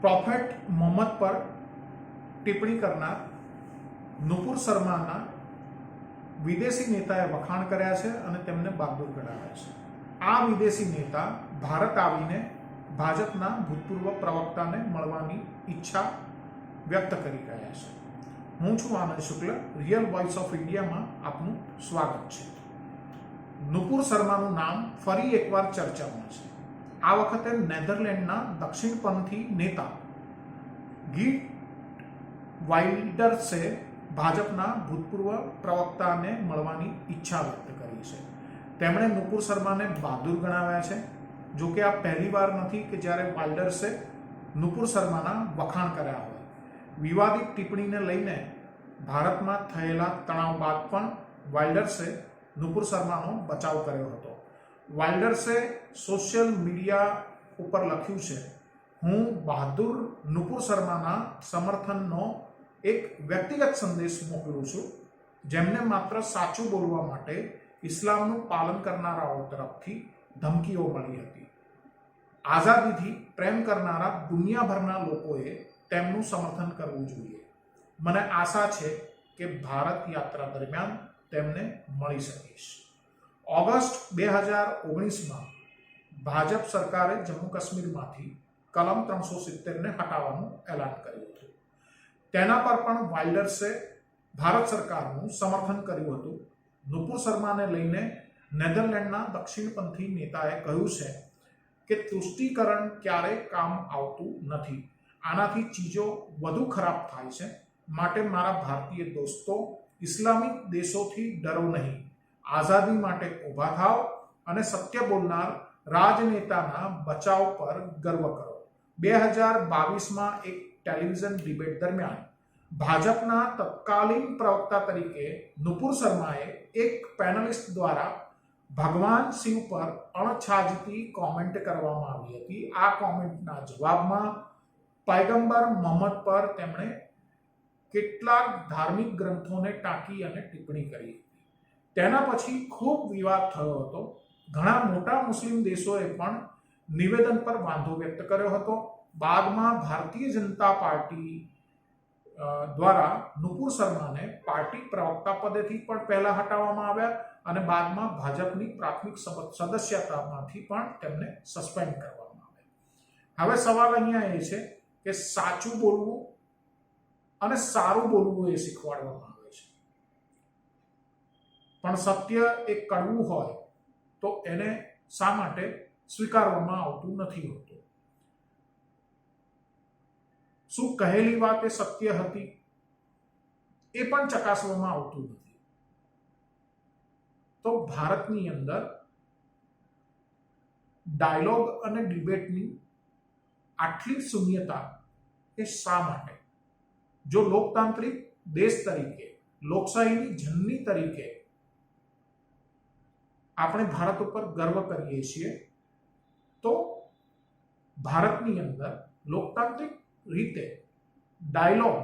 Prophet Mohammad પર ટિપ્પણી કરનાર નુપુર શર્માના વિદેશી નેતાએ વખાણ કર્યા છે અને તેમને બહાદુર ગણાવ્યા છે. આ વિદેશી નેતા ભારત આવીને ભાજપના ભૂતપૂર્વ પ્રવક્તાને મળવાની ઈચ્છા વ્યક્ત કરી રહ્યા છે. હું છું Anand Shukla, real voice of ઇન્ડિયામાં આપનું સ્વાગત છે. નુપુર શર્માનું નામ ફરી એકવાર ચર્ચામાં છે. આ વખતે નેધરલેન્ડના દક્ષિણપંથી નેતા ગીટ વાઇલ્ડર્સે ભાજપના ભૂતપૂર્વ પ્રવક્તાને મળવાની ઈચ્છા વ્યક્ત કરી છે. તેમણે નુપુર શર્માને બહાદુર ગણાવ્યા છે. જો કે આ પહેલી વાર નથી કે જ્યારે વાઇલ્ડર્સે નુપુર શર્માના વખાણ કર્યા હોય. વિવાદિત ટિપ્પણીને લઈને ભારતમાં થયેલા તણાવ બાદ પણ વાઇલ્ડર્સે નુપુર શર્માનો બચાવ કર્યો હતો. વાઇલ્ડર્સે સોશિયલ મીડિયા ઉપર લખ્યું છે, હું બહાદુર નુપુર શર્માના સમર્થનનો એક વ્યક્તિગત સંદેશ મોકલું છું, જેમને માત્ર સાચું બોલવા માટે ઇસ્લામનું પાલન કરનારાઓ તરફથી ધમકીઓ મળી હતી. આઝાદીથી પ્રેમ કરનારા દુનિયાભરના લોકોએ તેમનું સમર્થન કરવું જોઈએ. મને આશા છે કે ભારત યાત્રા દરમિયાન તેમને મળી શકીશ. ઓગસ્ટ બે હજાર ઓગણીસમાં ભાજપ સરકારે જમ્મુ કાશ્મીરમાંથી કલમ ત્રણસો સિત્તેરને હટાવવાનું એલાન કર્યું હતું. તેના પર પણ વાઇલ્ડર્સે ભારત સરકારનું સમર્થન કર્યું હતું. નુપુર શર્માને લઈને નેધરલેન્ડના દક્ષિણપંથી નેતાએ કહ્યું છે કે તુષ્ટિકરણ ક્યારેય કામ આવતું નથી. આનાથી ચીજો વધુ ખરાબ થાય છે. માટે મારા ભારતીય દોસ્તો, ઇસ્લામિક દેશોથી ડરો નહીં. આઝાદી માટે ઊભા થાવ અને સત્ય બોલનાર રાજનેતાના બચાવ પર ગર્વ કરો. બે હજાર બાવીસમાં એક ટેલિવિઝન ડિબેટ દરમિયાન ભાજપના તત્કાલીન પ્રવક્તા તરીકે નુપુર શર્માએ એક પેનલિસ્ટ દ્વારા ભગવાન શિવ પર અણછાજતી કોમેન્ટ કરવામાં આવી હતી. આ કોમેન્ટના જવાબમાં પૈગંબર મોહમ્મદ પર તેમણે કેટલાક ધાર્મિક ગ્રંથોને ટાંકી અને ટિપ્પણી કરી. તેના પછી ખૂબ વિવાદ થયો હતો. ઘણા મોટા મુસ્લિમ દેશોએ પણ નિવેદન પર વાંધો વ્યક્ત કર્યો હતો. બાદમાં ભારતીય જનતા પાર્ટી દ્વારા નુપુર શર્માને પાર્ટી પ્રવક્તા પદેથી પણ પહેલા હટાવવામાં આવ્યા અને બાદમાં ભાજપની પ્રાથમિક સદસ્યતામાંથી પણ તેમને સસ્પેન્ડ કરવામાં આવ્યા. હવે સવાલ અહીંયા એ છે કે સાચું બોલવું અને સારું બોલવું એ શીખવાડવામાં પણ સત્ય એ કડવું હોય, તો એને શા માટે સ્વીકારવામાં આવતું નથી હોતું? શું કહેલી વાત એ સત્ય હતી? એ પણ ચકાસવામાં આવતું નથી. તો ભારતની અંદર ડાયલોગ અને ડિબેટની આટલી શૂન્યતા એ શા માટે? જો લોકતાંત્રિક દેશ તરીકે, લોકશાહીની જનની તરીકે આપણે ભારત ઉપર ગર્વ કરીએ છીએ, તો ભારતની અંદર લોકતાંત્રિક રીતે ડાયલોગ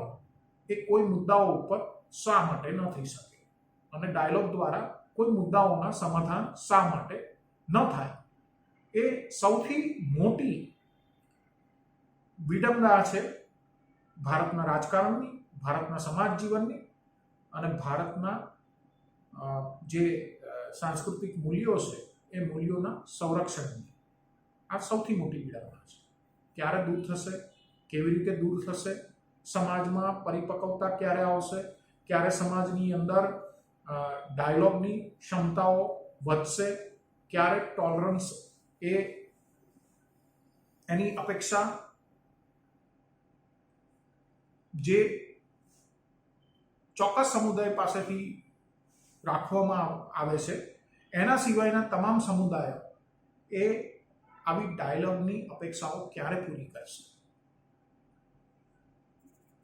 એ કોઈ મુદ્દાઓ ઉપર શા માટે ન થઈ શકે? અને ડાયલોગ દ્વારા કોઈ મુદ્દાઓના સમાધાન શા માટે ન થાય? એ સૌથી મોટી વિડંબના છે ભારતના રાજકારણની, ભારતના સમાજ જીવનની અને ભારતના જે સાંસ્કૃતિક મૂલ્યો છે, એ મૂલ્યોના સંરક્ષણની. આ સૌથી મોટી વિડંબના છે. ક્યારે દૂર થશે, કેવી રીતે દૂર થશે, સમાજમાં પરિપક્વતા ક્યારે આવશે, ક્યારે સમાજની અંદર ડાયલોગની ક્ષમતાઓ વધશે, ક્યારે ટોલરન્સ એ એની અપેક્ષા જે ચોક્કસ સમુદાય પાસેથી રાખવામાં આવે છે. એના સિવાયના તમામ સમુદાયો એ આવી ડાયલોગની અપેક્ષાઓ ક્યારે પૂરી કરશે?